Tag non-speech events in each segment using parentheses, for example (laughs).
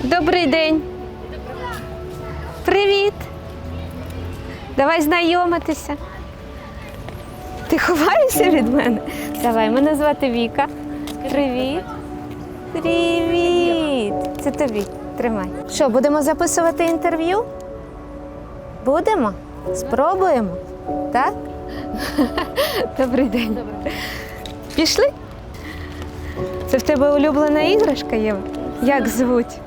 Добрий день. Привіт. Давай знайомитися. Ти ховаєшся від мене? Давай, мене звати Віка. Привіт. Привіт. Це тобі. Тримай. Що, будемо записувати інтерв'ю? Будемо? Спробуємо. Так? (laughs) Добрий день. Пішли? Це в тебе улюблена іграшка, Єва? Як звуть?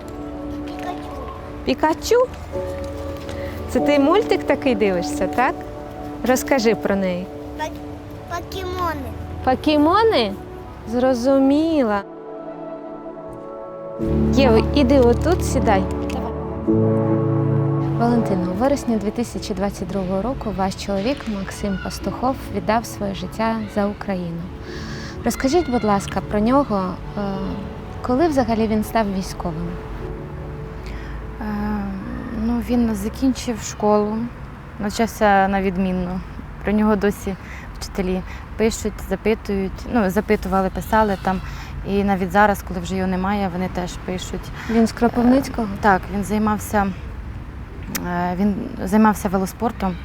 Пікачу? Це ти мультик такий дивишся, так? Розкажи про неї. Покемони. Покемони? Зрозуміла. Єва, іди отут, сідай. Валентино, у вересні 2022 року ваш чоловік Максим Пастухов віддав своє життя за Україну. Розкажіть, будь ласка, про нього, е, коли взагалі він став військовим? Е, він закінчив школу, навчався на відмінно. Про нього досі вчителі пишуть, запитують, ну, запитували, писали там. І навіть зараз, коли вже його немає, вони теж пишуть. Він з Кропивницького? Так, він займався, е, він займався велоспортом.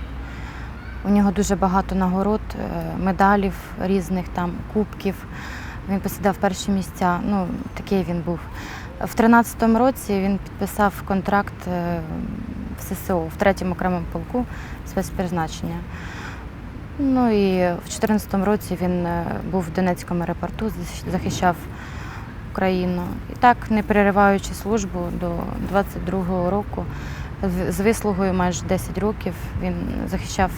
У нього дуже багато нагород, е, медалів різних там, кубків. Він посідав перші місця. Ну, такий він був. В 13-му році він підписав контракт е, в ССО в третьому окремому полку спецпризначення. Ну і в 2014 році він е, був в Донецькому аеропорту, захищав Україну. І так, не перериваючи службу до 22-го року, з- з вислугою майже 10 років він захищав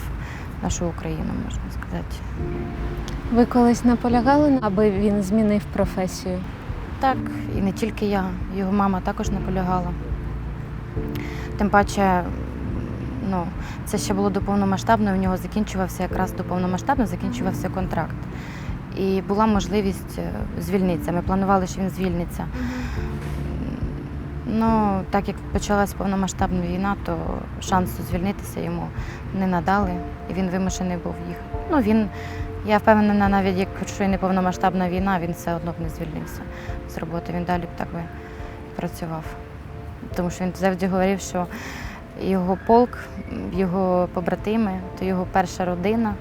нашу Україну, можна сказати. Ви колись наполягали, аби він змінив професію? Так, і не тільки я, його мама також наполягала. Тим паче, ну, це ще було до повномасштабного, в нього закінчувався якраз до повномасштабного закінчувався контракт. І була можливість е, звільнитися. Ми планували, що він звільниться. Ну, так як почалась повномасштабна війна, то шансу звільнитися йому не надали, і він вимушений був їхати. Ну, він, я впевнена, навіть якщо і не повномасштабна війна, він все одно б не звільнився з роботи. Він далі б так би працював. Тому що він завжди говорив, що його полк, його побратими, то його перша родина,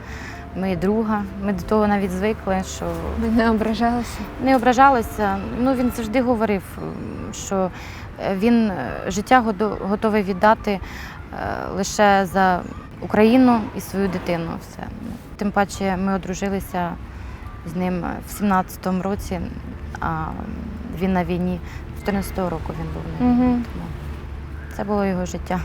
ми друга. Ми до того навіть звикли, що Ви не ображалися? не ображалися. Ну він завжди говорив, що е, він е, життя готовий віддати е, лише за Україну і свою дитину. Все. Тим паче ми одружилися з ним в 17-му році, а він на війні 14-го року він був. Угу. Тому це було його життя.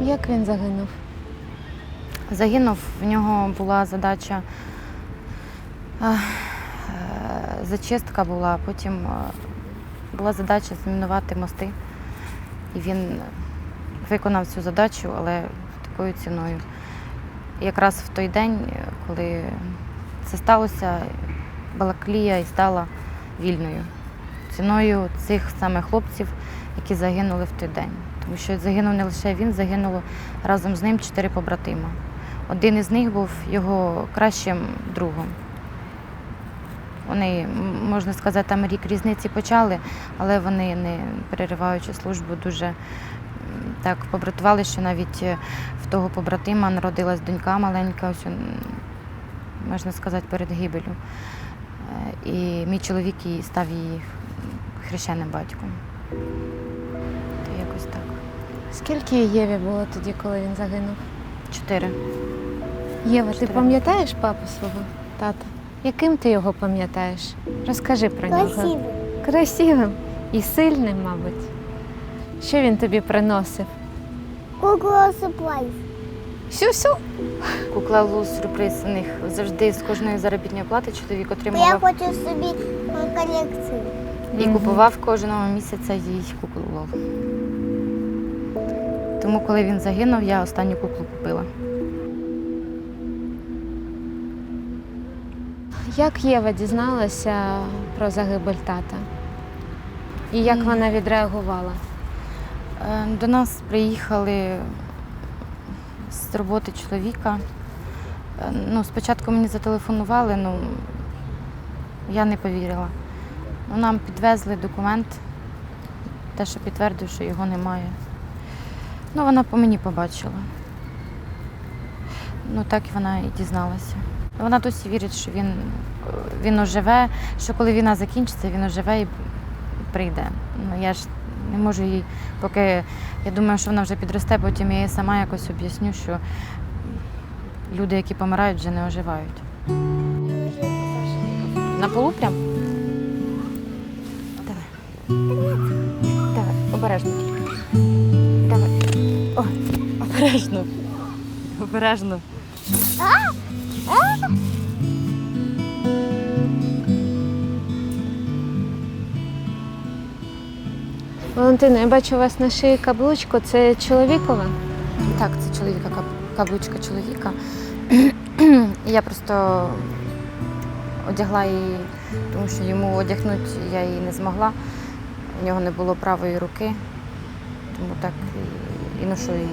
Як він загинув? Загинув, в нього була задача, е, е, зачистка була, потім е, була задача змінувати мости. І він виконав цю задачу, але такою ціною. Якраз в той день, коли це сталося, Балаклія і стала вільною. Ціною цих саме хлопців, які загинули в той день. Тому що загинув не лише він, загинуло разом з ним чотири побратима. Один із них був його кращим другом. Вони, можна сказати, там рік різниці почали, але вони, не перериваючи службу, дуже так побратували, що навіть е, в того побратима народилась донька маленька, ось, можна сказати, перед гибелю. Е, І мій чоловік її став її хрещеним батьком. То якось так. Скільки Єві було тоді, коли він загинув? Чотири. Єва, ти пам'ятаєш папу свого тата? Яким ти його пам'ятаєш? Розкажи про нього. Красивий. Красивим і сильним, мабуть. Що він тобі приносив? Кукла сюрприз. Сю-сю. Кукла Лу сюрприз у них завжди з кожної заробітної плати чоловік Бо я хочу собі е, колекцію. і купував кожного місяця їй куклу. Тому, коли він загинув, я останню куклу купила. Як Єва дізналася про загибель тата? І як вона відреагувала? Е, До нас приїхали з роботи чоловіка. Е, Ну, спочатку мені зателефонували, ну я не повірила. Ну, нам підвезли документ, те, що підтвердив, що його немає. Ну, вона по мені побачила. Ну, так вона і дізналася. Вона досі вірить, що він, він оживе, що коли війна закінчиться, він оживе і прийде. Ну, я ж не можу їй, поки я думаю, що вона вже підросте, потім я їй сама якось об'ясню, що люди, які помирають, вже не оживають. На полу прям? Давай. Давай, обережно тільки. Давай. О, обережно. Обережно. Валентина, я бачу у вас на шиї каблучку. Це чоловікова? Так, це чоловіка, каб- каблучка чоловіка. (clears throat) Я просто одягла її, тому що йому одягнути я її не змогла. У нього не було правої руки, тому так і, і ношу її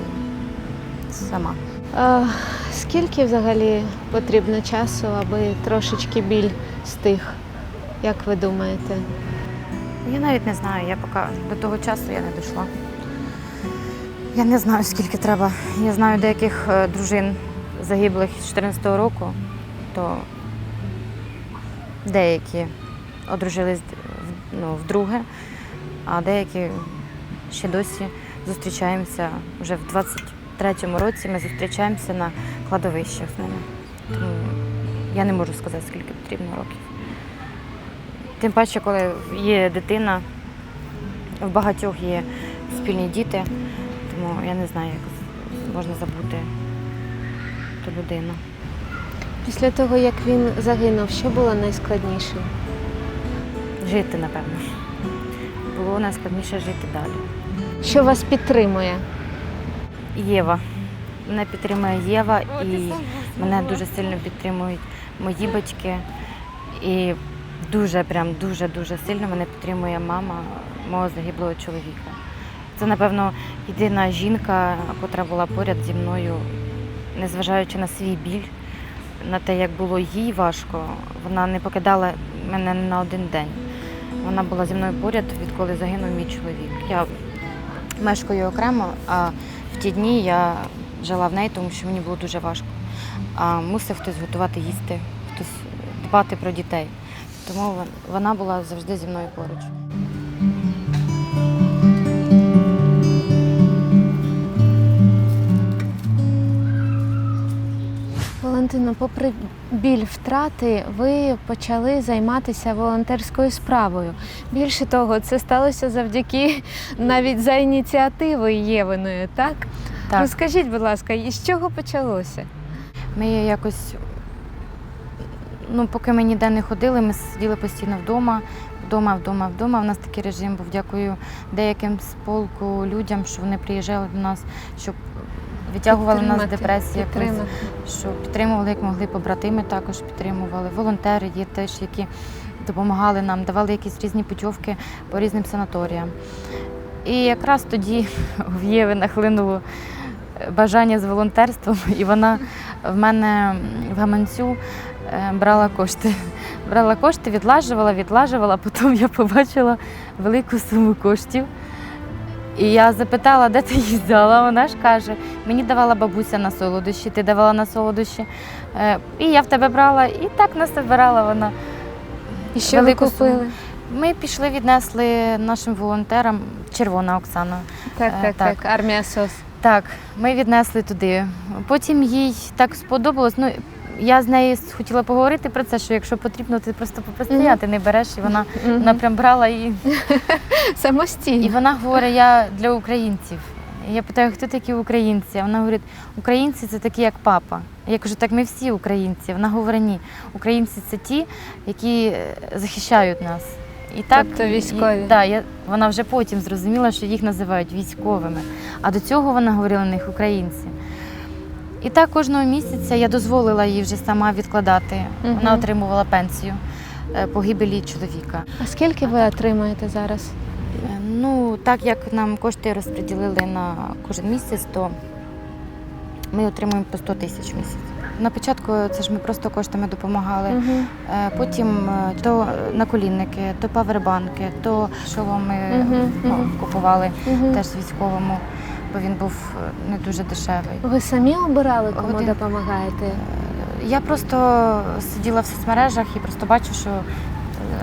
сама. А, скільки взагалі потрібно часу, аби трошечки біль стих? Як ви думаєте? Я навіть не знаю, я поки до того часу я не дійшла. Я не знаю, скільки треба. Я знаю деяких е, дружин загиблих з 14-го року, то деякі одружились ну, вдруге, а деякі ще досі зустрічаємося вже в 23-му році. Ми зустрічаємося на кладовищах з ними. Тому я не можу сказати, скільки потрібно років. Тим паче, коли є дитина, в багатьох є спільні діти, тому я не знаю, як можна забути ту людину. Після того, як він загинув, що було найскладніше? Жити, напевно. Було найскладніше жити далі. Що вас підтримує? Єва. Мене підтримує Єва і мене дуже сильно підтримують мої батьки. І дуже, прям дуже-дуже сильно мене підтримує мама мого загиблого чоловіка. Це, напевно, єдина жінка, яка була поряд зі мною, незважаючи на свій біль, на те, як було їй важко, вона не покидала мене на один день. Вона була зі мною поряд, відколи загинув мій чоловік. Я мешкаю окремо, а в ті дні я жила в неї, тому що мені було дуже важко. А мусив хтось готувати їсти, хтось дбати про дітей. Тому вона була завжди зі мною поруч. Валентино, попри біль втрати, ви почали займатися волонтерською справою. Більше того, це сталося завдяки (laughs) навіть за ініціативою Євиною, так? Так. Розкажіть, будь ласка, і з чого почалося? Ми якось, ну, поки ми ніде не ходили, ми сиділи постійно вдома, вдома, вдома, вдома. У нас такий режим був. Дякую деяким з полку людям, що вони приїжджали до нас, щоб відтягували нас з депресії, що підтримували як могли, побратими також підтримували. Волонтери є теж, які допомагали нам, давали якісь різні путівки по різним санаторіям. І якраз тоді (laughs) в Єви нахлинуло бажання з волонтерством, (laughs) і вона в мене в гаманцю е, брала кошти. Брала кошти, відлажувала, відлажувала, потім я побачила велику суму коштів. І я запитала, де ти їх взяла. Вона ж каже, мені давала бабуся на солодощі, ти давала на солодощі. Е, І я в тебе брала, і так нас збирала вона. І що ви купили? суму. Ми пішли, віднесли нашим волонтерам, червона Оксана. Так, Е, так, так. так, армія СОС. Так, ми віднесли туди. Потім їй так сподобалось. Ну, я з нею хотіла поговорити про це, що якщо потрібно, ти просто постояти не береш. І вона, вона прям брала і, (laughs) і вона говорить, я для українців. Я питаю, хто такі українці? Вона говорить, українці це такі, як папа. Я кажу, так ми всі українці. Вона говорить, ні, українці це ті, які е, захищають нас. І так, Тобто військові. І, да, я, вона вже потім зрозуміла, що їх називають військовими. А до цього вона говорила на них українці. І так кожного місяця я дозволила їй вже сама відкладати. Мгм. Вона отримувала пенсію е, погибелі чоловіка. А скільки ви отримуєте зараз? Е, Ну, так як нам кошти розподілили на кожен місяць, то ми отримуємо по 100 тисяч в місяць. На початку це ж ми просто коштами допомагали. Е, Потім е, то наколінники, то павербанки, то шоломи угу. ну, купували угу. теж військовому, бо він був е, не дуже дешевий. Ви самі обирали, кому Один. допомагаєте? Я просто сиділа в соцмережах і просто бачу, що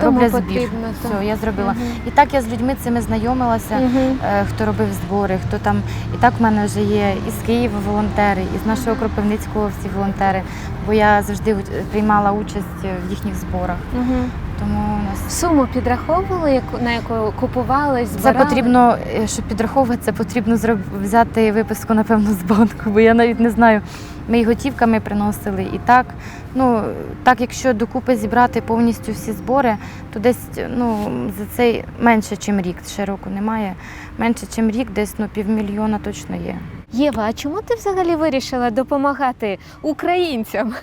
Кому роблять збір. потрібно, так. Все, я зробила. Мгм. І так я з людьми цими знайомилася. Мгм. е, Хто робив збори, хто там і так в мене вже є із Києва волонтери, і з нашого Кропивницького всі волонтери, бо я завжди уч- приймала участь в їхніх зборах. Мгм. Тому Суму підраховували, на яку купували, Це потрібно, е, щоб підраховувати, це потрібно зроб- взяти виписку, напевно, з банку, бо я навіть не знаю. Ми і готівками приносили, і так. Ну, так, якщо докупи зібрати повністю всі збори, то десь ну, за цей менше, ніж рік, ще року немає. Менше, ніж рік, десь ну, півмільйона точно є. Єва, а чому ти взагалі вирішила допомагати українцям?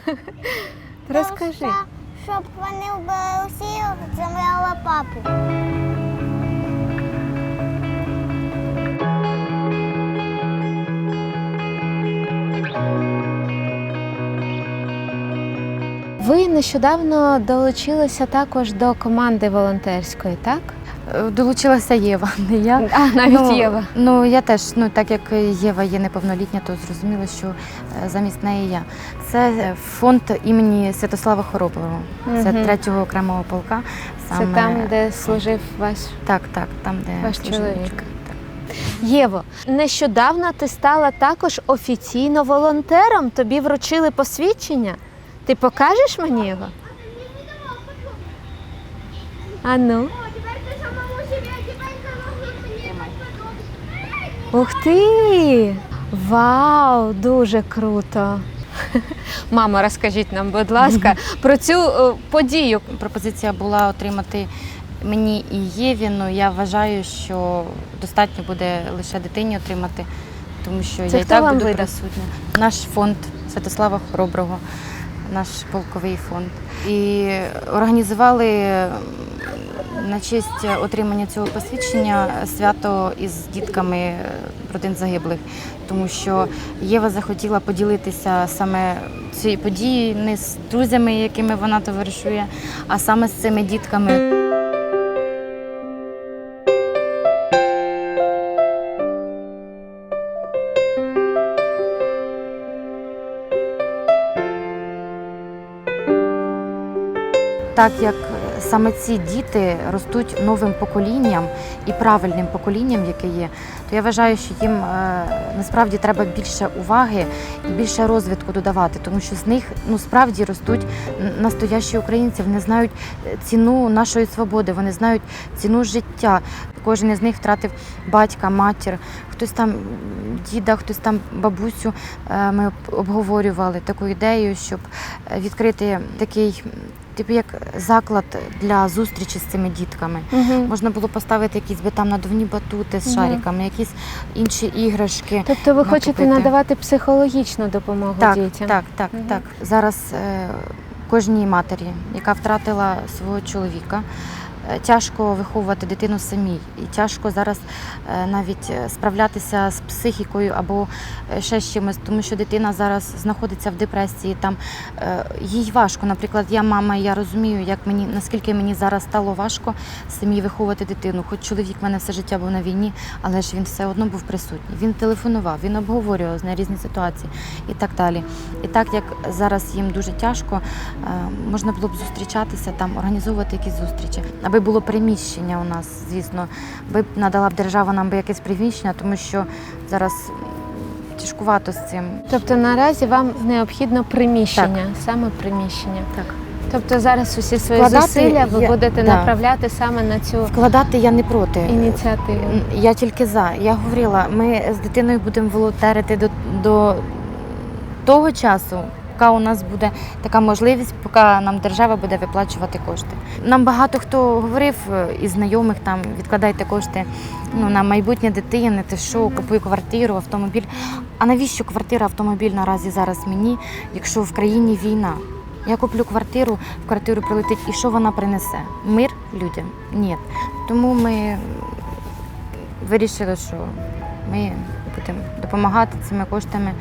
Розкажи. Щоб вони Білорусі забрали папу. Ви нещодавно долучилися також до команди волонтерської, так? Е, Долучилася Єва, не (laughs) я. А, навіть ну, Єва. Ну я теж, ну так як Єва є неповнолітня, то зрозуміло, що е, замість неї я. Це е, фонд імені Святослава Хороброго. Це третього окремого полка. Це там, де служив ваш так, так, там, де Ваш служив чоловік. Єво. Нещодавно ти стала також офіційно волонтером. Тобі вручили посвідчення. Ти покажеш мені його? А Ух ти! Вау, дуже круто. (laughs) Мама, розкажіть нам, будь ласка, про цю е, подію. Пропозиція була отримати мені і Єві. Ну я вважаю, що достатньо буде лише дитині отримати, тому що Це я і так буду видасть? присутня. Наш фонд Святослава Хороброго, наш полковий фонд. І організували на честь отримання цього посвідчення свято із дітками е, родин загиблих, тому що Єва захотіла поділитися саме цією подією не з друзями, якими вона товаришує, а саме з цими дітками. Так як е, саме ці діти ростуть новим поколінням і правильним поколінням, яке є, то я вважаю, що їм е, насправді треба більше уваги і більше розвитку додавати, тому що з них ну справді ростуть настоящі українці. Вони знають ціну нашої свободи, вони знають ціну життя. Кожен із них втратив батька, матір, хтось там діда, хтось там бабусю. Е, Ми обговорювали таку ідею, щоб е, відкрити такий. Типу як заклад для зустрічі з цими дітками. Мгм. Можна було поставити якісь би там надувні батути з Мгм. шариками, якісь інші іграшки. Тобто ви хочете накупити. надавати психологічну допомогу Так, дітям? так, так, угу. так. Зараз е, кожній матері, яка втратила свого чоловіка, тяжко виховувати дитину самій. І тяжко зараз е, навіть е, справлятися з психікою або е, ще з чимось, тому що дитина зараз знаходиться в депресії. Там е, їй важко. Наприклад, я мама, і я розумію, як мені наскільки мені зараз стало важко самій виховувати дитину. Хоч чоловік в мене все життя був на війні, але ж він все одно був присутній. Він телефонував, він обговорював з нею різні ситуації і так далі. І так як зараз їм дуже тяжко, е, можна було б зустрічатися там, організовувати якісь зустрічі, аби було приміщення у нас, звісно, би надала б держава нам би якесь приміщення, тому що зараз тяжкувато з цим. Тобто наразі вам необхідно приміщення, саме приміщення. Так. Тобто зараз усі свої Вкладати зусилля ви я- будете да. направляти саме на цю Вкладати я не проти. ініціативу. Я тільки за. Я говорила, ми з дитиною будемо волонтерити до, до того часу, поки у нас буде така можливість, поки нам держава буде виплачувати кошти. Нам багато хто говорив е, із знайомих там відкладайте кошти ну, на майбутнє дитини, ти що, купуй квартиру, автомобіль. А навіщо квартира, автомобіль наразі зараз мені, якщо в країні війна? Я куплю квартиру, в квартиру прилетить, і що вона принесе? Мир людям? Ні. Тому ми вирішили, що ми будемо допомагати цими коштами.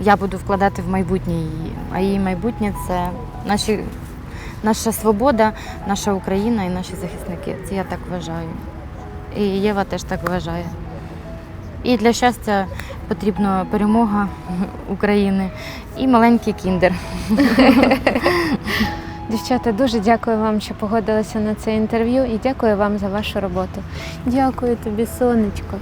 Я буду вкладати в майбутнє її, а її майбутнє це наші, наша свобода, наша Україна і наші захисники. Це я так вважаю. І Єва теж так вважає. І для щастя потрібна перемога України і маленький кіндер. (laughs) Дівчата, дуже дякую вам, що погодилися на це інтерв'ю і дякую вам за вашу роботу. Дякую тобі, сонечко.